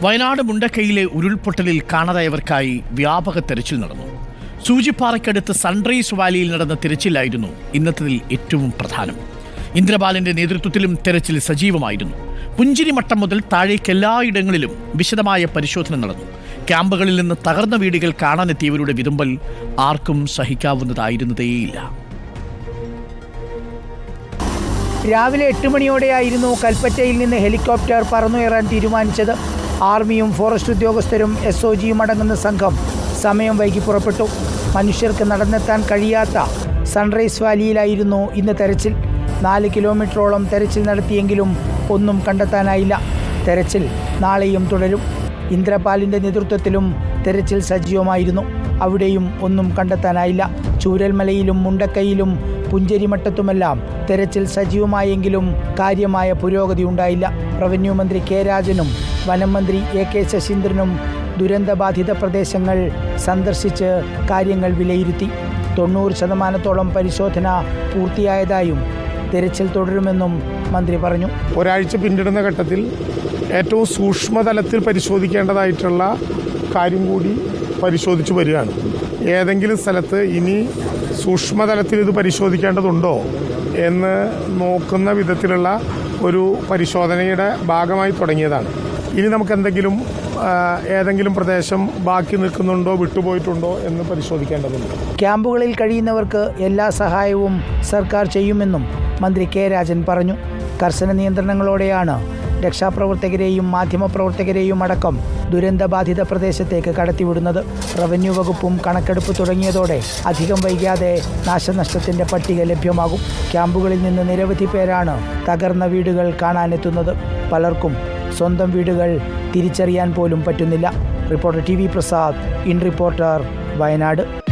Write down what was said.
വയനാട് മുണ്ടക്കൈയിലെ ഉരുൾപൊട്ടലിൽ കാണാതായവർക്കായി വ്യാപക തെരച്ചിൽ നടന്നു. സൂചിപ്പാറയ്ക്കടുത്ത് സൺറൈസ് വാലിയിൽ നടന്ന തിരച്ചിലായിരുന്നു ഇന്നത്തതിൽ ഏറ്റവും പ്രധാനം. ഇന്ദ്രബാലിന്റെ നേതൃത്വത്തിലും തെരച്ചിൽ സജീവമായിരുന്നു. പുഞ്ചിരിമട്ടം മുതൽ താഴേക്ക് എല്ലായിടങ്ങളിലും വിശദമായ പരിശോധന നടന്നു. ക്യാമ്പുകളിൽ നിന്ന് തകർന്ന വീടുകൾ കാണാനെത്തിയവരുടെ വിതുമ്പൽ ആർക്കും സഹിക്കാവുന്നതായിരുന്നതേയില്ല. രാവിലെ എട്ട് മണിയോടെയായിരുന്നു കൽപ്പറ്റയിൽ നിന്ന് ഹെലികോപ്റ്റർ പറന്നുയറാൻ തീരുമാനിച്ചത്. ആർമിയും ഫോറസ്റ്റ് ഉദ്യോഗസ്ഥരും എസ് ഒ ജിയും അടങ്ങുന്ന സംഘം സമയം വൈകി പുറപ്പെട്ടു. മനുഷ്യർക്ക് നടന്നെത്താൻ കഴിയാത്ത സൺറൈസ് വാലിയിലായിരുന്നു ഇന്ന് തെരച്ചിൽ. നാല് കിലോമീറ്ററോളം തെരച്ചിൽ നടത്തിയെങ്കിലും ഒന്നും കണ്ടെത്താനായില്ല. തെരച്ചിൽ നാളെയും തുടരും. ഇന്ദ്രപാലിന്റെ നേതൃത്വത്തിലും തെരച്ചിൽ സജീവമായിരുന്നു. അവിടെയും ഒന്നും കണ്ടെത്താനായില്ല. ചൂരൽമലയിലും മുണ്ടക്കയിലും പുഞ്ചരിമട്ടത്തുമെല്ലാം തെരച്ചിൽ സജീവമായെങ്കിലും കാര്യമായ പുരോഗതി ഉണ്ടായില്ല. റവന്യൂ മന്ത്രി കെ രാജനും വനം മന്ത്രി എ കെ ശശീന്ദ്രനും ദുരന്തബാധിത പ്രദേശങ്ങൾ സന്ദർശിച്ച് കാര്യങ്ങൾ വിലയിരുത്തി. തൊണ്ണൂറ് ശതമാനത്തോളം പരിശോധന പൂർത്തിയായതായും തെരച്ചിൽ തുടരുമെന്നും മന്ത്രി പറഞ്ഞു. ഒരാഴ്ച പിന്നിടുന്ന ഘട്ടത്തിൽ ഏറ്റവും സൂക്ഷ്മതലത്തിൽ പരിശോധിക്കേണ്ടതായിട്ടുള്ള കാര്യം കൂടി പരിശോധിച്ചു വരികയാണ്. ഏതെങ്കിലും സ്ഥലത്ത് ഇനി സൂക്ഷ്മതലത്തിൽ ഇത് പരിശോധിക്കേണ്ടതുണ്ടോ എന്ന് നോക്കുന്ന വിധത്തിലുള്ള ഒരു പരിശോധനയുടെ ഭാഗമായി തുടങ്ങിയതാണ്. ഇനി നമുക്ക് എന്തെങ്കിലും ഏതെങ്കിലും പ്രദേശം ബാക്കി നിൽക്കുന്നുണ്ടോ വിട്ടുപോയിട്ടുണ്ടോ എന്ന് പരിശോധിക്കേണ്ടതുണ്ട്. ക്യാമ്പുകളിൽ കഴിയുന്നവർക്ക് എല്ലാ സഹായവും സർക്കാർ ചെയ്യുമെന്നും മന്ത്രി കെ രാജൻ പറഞ്ഞു. കർശന നിയന്ത്രണങ്ങളോടെയാണ് രക്ഷാപ്രവർത്തകരെയും മാധ്യമപ്രവർത്തകരെയും അടക്കം ദുരന്തബാധിത പ്രദേശത്തേക്ക് കടത്തിവിടുന്നത് റവന്യൂ വകുപ്പും കണക്കെടുപ്പ് തുടങ്ങിയതോടെ അധികം വൈകാതെ നാശനഷ്ടത്തിന്റെ പട്ടിക ലഭ്യമാകും. ക്യാമ്പുകളിൽ നിന്ന് നിരവധി പേരാണ് തകർന്ന വീടുകൾ കാണാനെത്തുന്നത്. പലർക്കും സ്വന്തം വീടുകൾ തിരിച്ചറിയാൻ പോലും പറ്റുന്നില്ല. Reporter T V Prasad in reporter Wayanad.